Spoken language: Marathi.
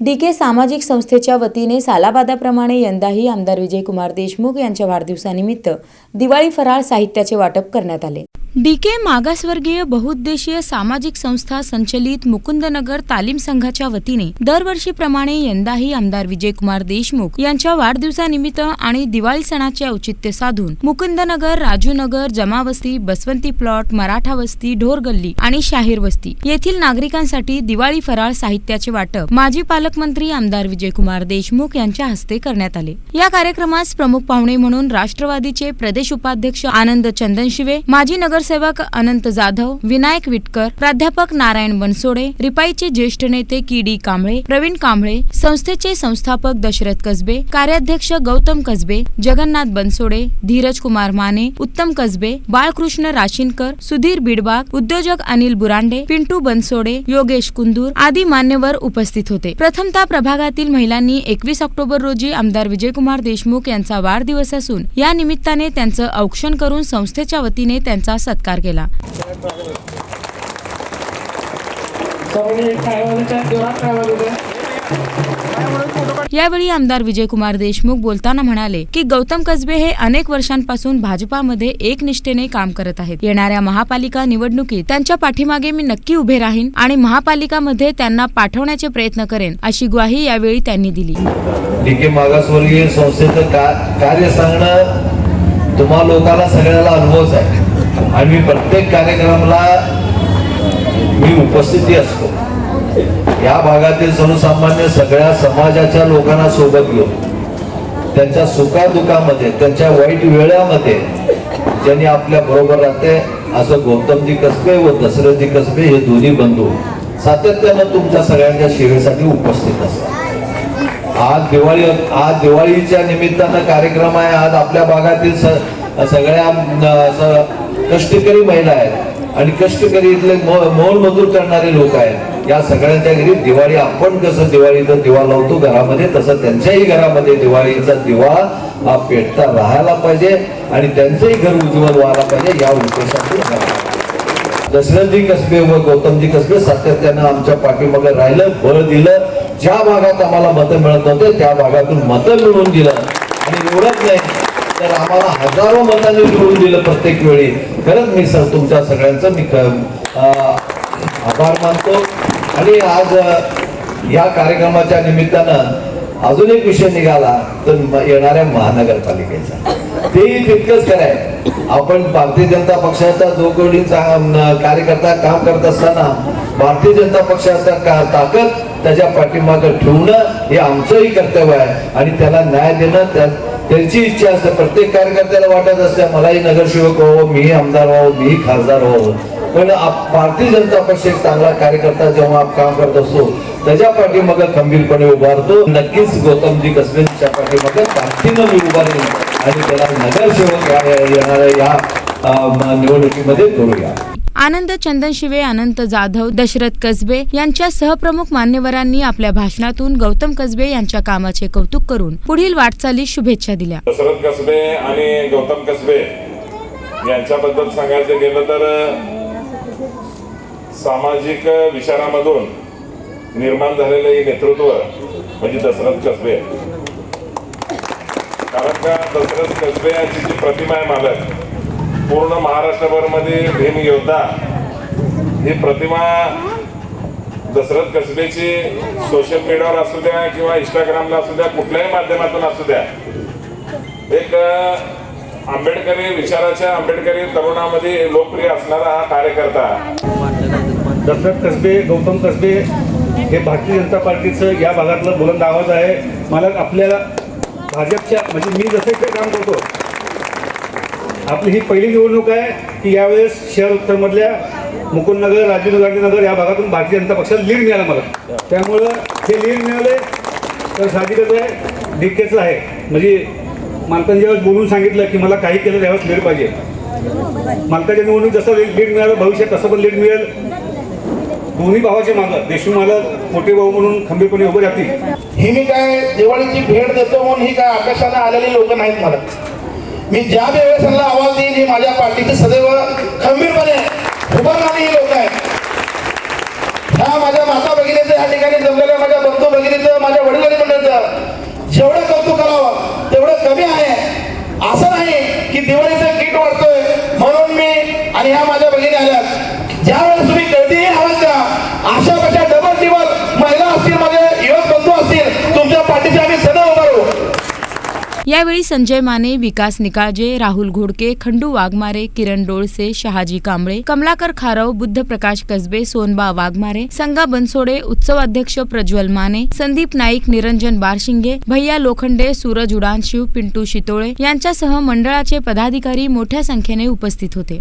डी के सामाजिक संस्थेच्या वतीने सालाबादाप्रमाणे यंदाही आमदार विजयकुमार देशमुख यांच्या वाढदिवसानिमित्त दिवाळी फराळ साहित्याचे वाटप करण्यात आले. डीके मागासवर्गीय बहुउद्देशीय सामाजिक संस्था संचलित मुकुंदनगर तालीम संघाच्या वतीने दरवर्षीप्रमाणे यंदाही आमदार विजयकुमार देशमुख यांच्या वाढदिवसानिमित्त आणि दिवाळी सणाचे औचित्य साधून मुकुंदनगर राजूनगर जमावस्ती बसवंती प्लॉट मराठा वस्ती ढोरगल्ली आणि शाहीर वस्ती येथील नागरिकांसाठी दिवाळी फराळ साहित्याचे वाटप माजी पालकमंत्री आमदार विजयकुमार देशमुख यांच्या हस्ते करण्यात आले. या कार्यक्रमास प्रमुख पाहुणे म्हणून राष्ट्रवादीचे प्रदेश उपाध्यक्ष आनंद चंदनशिवे माजी नगर नगरसेवक अनंत जाधव विनायक विटकर प्राध्यापक नारायण बनसोडे रिपाईचे ज्येष्ठ नेते की डी कांबळे प्रवीण कांबळे संस्थेचे संस्थापक दशरथ कसबे कार्याध्यक्ष गौतम कसबे जगन्नाथ बनसोडे धीरज कुमार माने उत्तम कसबे बाळकृष्ण राशीनकर सुधीर बिडबाग उद्योजक अनिल बुरांडे पिंटू बनसोडे योगेश कुंदूर आदी मान्यवर उपस्थित होते. प्रथमतः प्रभागातील महिलांनी एकवीस ऑक्टोबर रोजी आमदार विजयकुमार देशमुख यांचा वाढदिवस असून या निमित्ताने त्यांचं औक्षण करून संस्थेच्या वतीने त्यांचा सत्कार केला. यावेळी आमदार विजयकुमार देशमुख बोलताना म्हणाले की गौतम कसबे हे अनेक वर्षांपासून भाजपामध्ये एकनिष्ठेने काम करत आहेत. येणाऱ्या महापालिका निवडणुकीत त्यांच्या पाठीमागे मी नक्की उभे राहीन आणि महापालिकामध्ये त्यांना पाठवण्याचे प्रयत्न करेन अशी ग्वाही यावेळी त्यांनी दिली. डीके मागासवर्गीय संस्थेचं कार्य सांगणं तुम्हा लोकांना सगळ्याला अनुभवच आहे. आणि प्रत्येक कार्यक्रमाला मी उपस्थिती असतो. या भागातील सर्वसामान्य सगळ्या समाजाच्या लोकांना सोबत घेऊन त्यांच्या सुखादुखामध्ये त्यांच्या वाईट वेळामध्ये ज्यांनी आपल्या बरोबर राहते असं गौतमजी कसबे व दशरथजी कसबे हे दोन्ही बंधू सातत्यानं तुमच्या सगळ्यांच्या सेवेसाठी उपस्थित असतात. आज दिवाळी आज दिवाळीच्या निमित्तानं कार्यक्रम आहे आज आपल्या भागातील सगळ्या असं कष्टकरी महिला आहेत आणि कष्टकरी इथले मोल मजूर करणारे लोक आहेत. या सगळ्यांच्या घरी दिवाळी आपण कसं दिवाळीचा दिवा लावतो घरामध्ये तसं त्यांच्याही घरामध्ये दिवाळीचा दिवा हा पेटता राहायला पाहिजे आणि त्यांचंही घर उज्ज्वल व्हायला पाहिजे या उद्देशातून दशरथजी कसबे व गौतमजी कसबे सातत्यानं आमच्या पाठीमागे राहिलं बळ दिलं. ज्या भागात आम्हाला मतं मिळत नव्हते त्या भागातून मतं मिळवून दिलं. आणि एवढंच नाही. तर आम्हाला हजारो मतांनी निवडून दिलं प्रत्येक वेळी. खरंच मी सर तुमच्या सगळ्यांचं मी अं, आभार मानतो. आणि आज या कार्यक्रमाच्या निमित्तानं अजून एक विषय निघाला तर येणाऱ्या महानगरपालिकेचा. तेही तितकंच खरं आहे आपण भारतीय जनता पक्षाचा जो कोणी कार्यकर्ता काम करत असताना भारतीय जनता पक्षाचा का ताकद त्याच्या पाठीमागं ठेवणं हे आमचंही कर्तव्य आहे. आणि त्याला न्याय देणं त्या त्यांची इच्छा असते प्रत्येक कार्यकर्त्याला वाटत असते मलाही नगरसेवक व्हावं मीही आमदार व्हावं मीही खासदार व्हावं. पण आप- भारतीय जनता पक्ष एक चांगला कार्यकर्ता जेव्हा काम करत असतो त्याच्या पाठीमाग खंबीरपणे उभारतो नक्कीच गौतमजी कसबेच्या पाठीमागं ताकदीनं मी उभारेन आणि त्याला नगरसेवक या- येणाऱ्या या निवडणुकीमध्ये करूया आनंद चंदन शिवे अनंत जाधव दशरथ कसबे यांच्या सहप्रमुख मान्यवरांनी आपल्या भाषणातून गौतम कसबे यांच्या कामाचे कौतुक करून पुढील वाटचाली शुभेच्छा दिल्या. दशरथ कसबे आणि गौतम कसबे यांच्याबद्दल सांगायचं गेलं तर सामाजिक विचारामधून निर्माण झालेलं हे नेतृत्व म्हणजे दशरथ कसबे. कारण का दशरथ कसबे यांची जी प्रतिमा आहे मालक पूर्ण महाराष्ट्रभरमध्ये भीम योद्धा ही प्रतिमा दशरथ कसबेची सोशल मीडियावर असू द्या किंवा इंस्टाग्रामला असू द्या कुठल्याही माध्यमातून असू द्या. एक आंबेडकरी विचाराच्या आंबेडकरी तरुणामध्ये लोकप्रिय असणारा हा कार्यकर्ता. दशरथ कसबे गौतम कसबे हे भारतीय जनता पार्टीचं या भागातलं बुलंद आवाज आहे. मला आपल्याला भाजपच्या म्हणजे मी जसं इथे काम करतो आपली ही पहिली निवडणूक आहे की यावेळेस शहर उत्तरमधल्या मुकुंदनगर राजीव गांधीनगर या भागातून भारतीय जनता पक्षाला लीड मिळालं मला. त्यामुळं हे लीड मिळाले तर साहजिकच आहे डिकेचं आहे. म्हणजे मालकांनी ज्यावेळेस बोलून सांगितलं की मला काही केलं त्यावेळेस लीड पाहिजे. मालकाच्या निवडणूक जसं लीड मिळालं भविष्यात तसं पण लीड मिळेल. दोन्ही भावाचे मागं देशू मालक मोठे भाऊ म्हणून खंबीरपणे उभे राहतील. ही मी काय दिवाळीची भेट देतो म्हणून ही काय आकाशाने आलेली लोक नाहीत मला. मी ज्या वेळेस त्यांना आवाज देईन हे माझ्या पार्टीचे सदैव खंबीरपणे उभारणारी ही लोक आहेत. ह्या माझ्या माता भगिनीचं या ठिकाणी जमलेल्या माझ्या बंधू भगिनीचं माझ्या वडिलांनी मंडळाचं जेवढं कौतुक करावं तेवढं कमी आहे. असं नाही की दिवाळीचं किट वाटतोय म्हणून मी आणि ह्या माझ्या भगिनी आल्या ज्या वेळेस तुम्ही कधीही आवाज द्या अशा यावेळी संजय माने विकास निकाळजे राहुल घोडके खंडू वाघमारे किरण डोळसे शहाजी कांबळे कमलाकर खारव बुद्धप्रकाश कसबे सोनबा वाघमारे संगा बनसोडे उत्सव अध्यक्ष प्रज्वल माने संदीप नाईक निरंजन बारशिंगे भैया लोखंडे सूरज उडानशिव पिंटू शितोळे यांच्यासह मंडळाचे पदाधिकारी मोठ्या संख्येने उपस्थित होते.